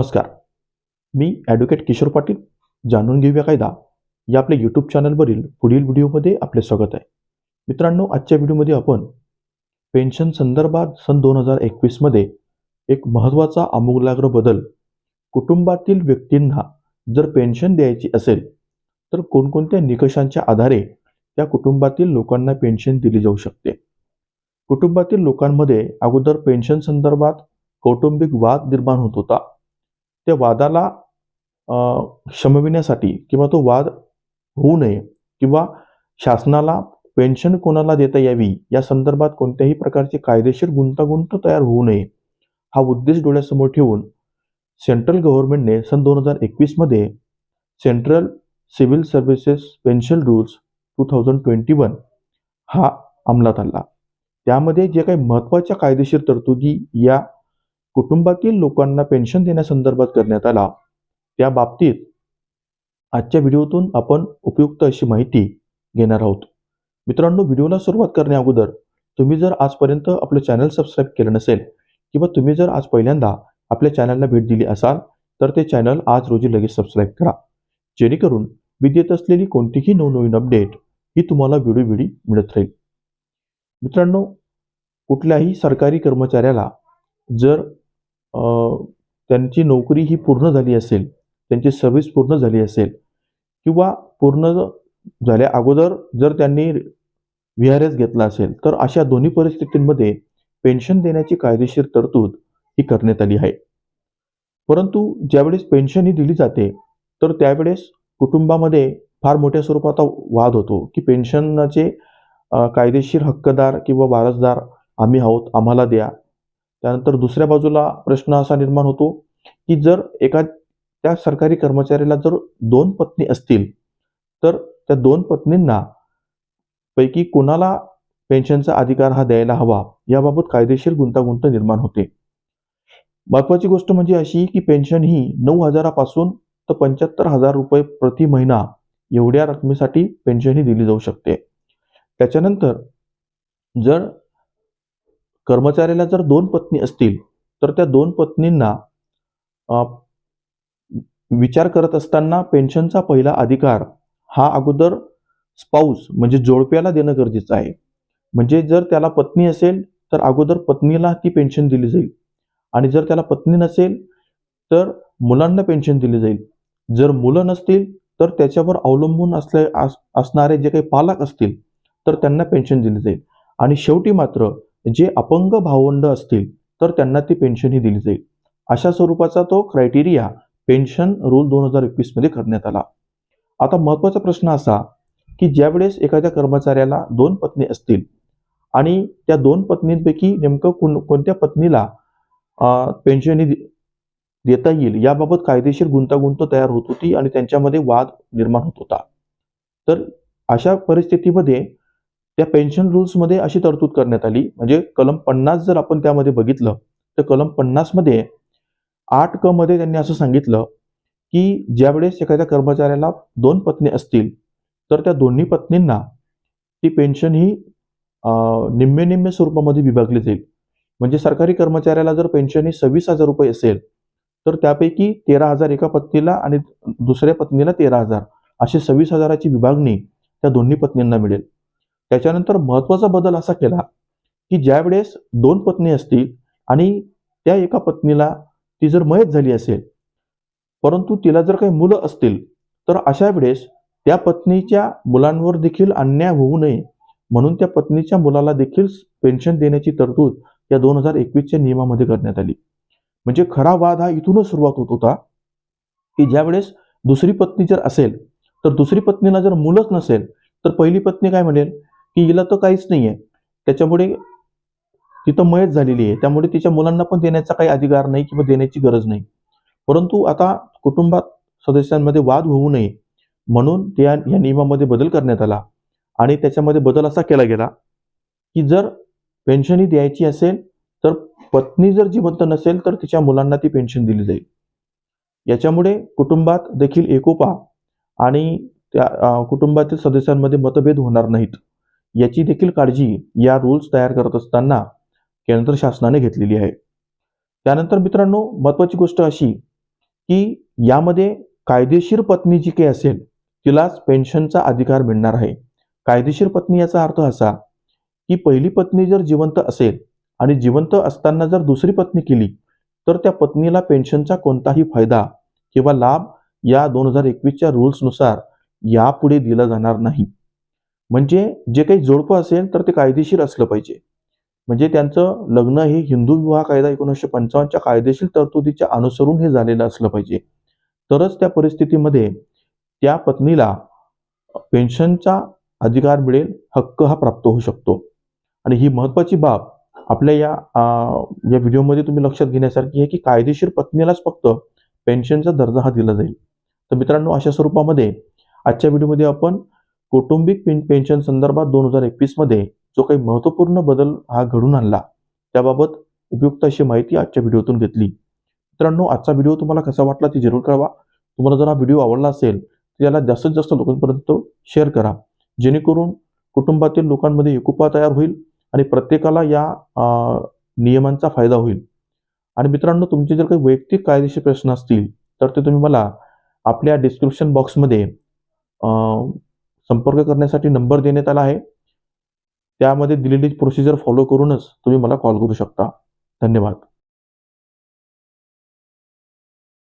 नमस्कार. मी ॲडव्होकेट किशोर पाटील जाणून घेऊया कायदा. या आपल्या यूट्यूब चॅनलवरील पुढील व्हिडिओमध्ये आपले स्वागत आहे. मित्रांनो आजच्या व्हिडिओमध्ये आपण पेन्शन संदर्भात सन दोन हजार एकवीसमध्ये एक महत्त्वाचा आमूलाग्र बदल कुटुंबातील व्यक्तींना जर पेन्शन द्यायची असेल तर कोणकोणत्या निकषांच्या आधारे त्या कुटुंबातील लोकांना पेन्शन दिली जाऊ शकते? कुटुंबातील लोकांमध्ये अगोदर पेन्शन संदर्भात कौटुंबिक वाद निर्माण होत होता. त्या वादाला शमविण्यासाठी किंवा तो वाद होऊ नये किंवा शासनाला पेन्शन कोणाला देता यावी या संदर्भात कोणत्याही प्रकारची कायदेशीर गुंतागुंत तयार होऊ नये हा उद्देश डोळ्यासमोर ठेवून सेंट्रल गव्हर्नमेंटने सन दोन हजार एकवीसमध्ये central civil services pension rules two thousand twenty one हा अंमलात आणला. त्यामध्ये जे काही महत्त्वाच्या कायदेशीर तरतुदी या कुटुंबातील लोकांना पेन्शन देण्यासंदर्भात करण्यात आला. त्या बाबतीत आजच्या व्हिडिओतून आपण उपयुक्त अशी माहिती घेणार आहोत. मित्रांनो व्हिडिओला सुरुवात करण्या अगोदर तुम्ही जर आजपर्यंत आपलं चॅनल सबस्क्राईब केलं नसेल किंवा तुम्ही जर आज पहिल्यांदा आपल्या चॅनलला भेट दिली असाल तर ते चॅनल आज रोजी लगेच सबस्क्राईब करा. जेणेकरून मी देत असलेली कोणतीही नवनवीन अपडेट ही तुम्हाला व्हिडिओ मिळत राहील. मित्रांनो कुठल्याही सरकारी कर्मचाऱ्याला जर त्यांची नोकरी ही पूर्ण झाली असेल त्यांची सर्व्हिस पूर्ण झाली असेल किंवा पूर्ण झाल्या अगोदर जर त्यांनी व्ही आर एस घेतला असेल तर अशा दोन्ही परिस्थितींमध्ये पेन्शन देण्याची कायदेशीर तरतूद ही करण्यात आली आहे. परंतु ज्यावेळेस पेन्शन ही दिली जाते तर त्यावेळेस कुटुंबामध्ये फार मोठ्या स्वरूपात वाद होतो की पेन्शनचे कायदेशीर हक्कदार किंवा वारसदार आम्ही आहोत आम्हाला द्या त्यानंतर दुसऱ्या बाजूला प्रश्न असा निर्माण होतो की जर एका त्या सरकारी कर्मचाऱ्याला जर दोन पत्नी असतील तर त्या दोन पत्नींना पैकी कोणाला पेन्शनचा अधिकार हा द्यायला हवा याबाबत कायदेशीर गुंतागुंत निर्माण होते. महत्वाची गोष्ट म्हणजे अशी की पेन्शन ही नऊ हजारापासून तर पंच्याहत्तर हजार रुपये प्रति महिना एवढ्या रकमेसाठी पेन्शन ही दिली जाऊ शकते. त्याच्यानंतर जर कर्मचाऱ्याला जर दोन पत्नी असतील तर त्या दोन पत्नींना विचार करत असताना पेन्शनचा पहिला अधिकार हा अगोदर स्पाऊस म्हणजे जोडप्याला देणं गरजेचं आहे. म्हणजे जर त्याला पत्नी असेल तर अगोदर पत्नीला ती पेन्शन दिली जाईल. आणि जर त्याला पत्नी नसेल तर मुलांना पेन्शन दिली जाईल. जर मुलं नसतील तर त्याच्यावर अवलंबून असले अस- असणारे जे काही पालक असतील तर त्यांना पेन्शन दिली जाईल. आणि शेवटी मात्र जे अपंग भावंड असतील तर त्यांना ती पेन्शन ही दिली जाईल. अशा स्वरूपाचा तो क्रायटेरिया पेन्शन रूल दोन हजार एकवीसमध्ये करण्यात आला. आता महत्त्वाचा प्रश्न असा की ज्यावेळेस एखाद्या कर्मचाऱ्याला दोन पत्नी असतील आणि त्या दोन पत्नींपैकी नेमकं कोण कोणत्या पत्नीला अं, पेन्शन दे- देता येईल याबाबत कायदेशीर गुंतागुंत तयार होत होती आणि त्यांच्यामध्ये वाद निर्माण होत होता. तर अशा परिस्थितीमध्ये त्या पेन्शन रूल्समध्ये अशी तरतूद करण्यात आली. म्हणजे कलम पन्नास जर आपण त्यामध्ये बघितलं तर कलम पन्नासमध्ये आठ क मध्ये त्यांनी असं सांगितलं की ज्यावेळेस एखाद्या कर्मचाऱ्याला दोन पत्नी असतील तर त्या दोन्ही पत्नींना ती पेन्शन ही निम्मे निम्मे स्वरूपामध्ये विभागली जाईल. म्हणजे सरकारी कर्मचाऱ्याला जर पेन्शन ही सव्वीस हजार रुपये असेल तर त्यापैकी तेरा हजार एका पत्नीला आणि दुसऱ्या पत्नीला तेरा हजार अशी सव्वीस हजाराची विभागणी त्या दोन्ही पत्नींना मिळेल. त्याच्यानंतर महत्त्वाचा बदल असा केला की ज्या वेळेस दोन पत्नी असतील आणि त्या एका पत्नीला ती जर मयत झाली असेल परंतु तिला जर काही मुलं असतील तर अशा वेळेस त्या पत्नीच्या मुलांवर देखील अन्याय होऊ नये म्हणून त्या पत्नीच्या मुलाला देखील पेन्शन देण्याची तरतूद या दोन हजार एकवीसच्या नियमामध्ये करण्यात आली. म्हणजे खरा वाद हा इथूनच सुरुवात होत होता की ज्या वेळेस दुसरी पत्नी जर असेल तर दुसरी पत्नीला जर मुलंच नसेल तर पहिली पत्नी काय म्हणेल? की हिला तर काहीच नाही आहे त्याच्यामुळे तिथं मयत झालेली आहे. त्यामुळे तिच्या मुलांना पण देण्याचा काही अधिकार नाही किंवा देण्याची गरज नाही. परंतु आता कुटुंबात सदस्यांमध्ये वाद होऊ नये म्हणून त्या या नियमामध्ये बदल करण्यात आला आणि त्याच्यामध्ये बदल असा केला गेला की जर पेन्शन ही द्यायची असेल तर पत्नी जर जिवंत नसेल तर तिच्या मुलांना ती पेन्शन दिली जाईल. याच्यामुळे कुटुंबात देखील एकोपा आणि त्या कुटुंबातील सदस्यांमध्ये मतभेद होणार नाहीत. याची देखील काळजी या रूल्स तयार करत असताना केंद्र शासनाने घेतलेली आहे. त्यानंतर मित्रांनो महत्वाची गोष्ट अशी की यामध्ये कायदेशीर पत्नी जी काही असेल तिलाच पेन्शनचा अधिकार मिळणार आहे. कायदेशीर पत्नी याचा अर्थ असा की पहिली पत्नी जर जिवंत असेल आणि जिवंत असताना जर दुसरी पत्नी केली तर त्या पत्नीला पेन्शनचा कोणताही फायदा किंवा लाभ या दोन हजार एकवीसच्या रूल्सनुसार यापुढे दिला जाणार नाही. म्हणजे जे काही जोडपं असेल तर ते कायदेशीर असलं पाहिजे. म्हणजे त्यांचं लग्न हे हिंदू विवाह कायदा एकोणीसशे पंचावन्नच्या कायदेशीर तरतुदीच्या अनुसरून हे झालेलं असलं पाहिजे. तरच त्या परिस्थितीमध्ये त्या पत्नीला पेन्शनचा अधिकार मिळेल हक्क हा प्राप्त होऊ शकतो. आणि ही महत्त्वाची बाब आपल्या या आ, या व्हिडिओमध्ये तुम्ही लक्षात घेण्यासारखी आहे की कायदेशीर पत्नीलाच फक्त पेन्शनचा दर्जा हा दिला जाईल. तर मित्रांनो अशा स्वरूपामध्ये आजच्या व्हिडिओमध्ये आपण कौटुंबिक पेन्शन संदर्भात दोन हजार एकवीसमध्ये जो काही महत्त्वपूर्ण बदल हा घडून आणला त्याबाबत उपयुक्त अशी माहिती आजच्या व्हिडिओतून घेतली. मित्रांनो आजचा व्हिडिओ तुम्हाला कसा वाटला ती जरूर कळवा. तुम्हाला जर हा व्हिडिओ आवडला असेल तर याला जास्तीत जास्त लोकांपर्यंत शेअर करा. जेणेकरून कुटुंबातील लोकांमध्ये एकोपा तयार होईल आणि प्रत्येकाला या नियमांचा फायदा होईल. आणि मित्रांनो तुमचे जर काही वैयक्तिक कायदेशीर प्रश्न असतील तर ते तुम्ही मला आपल्या डिस्क्रिप्शन बॉक्समध्ये संपर्क करण्यासाठी नंबर देण्यात आला आहे. त्यामध्ये दिलेली प्रोसिजर फॉलो करूनच तुम्ही मला कॉल करू शकता. धन्यवाद.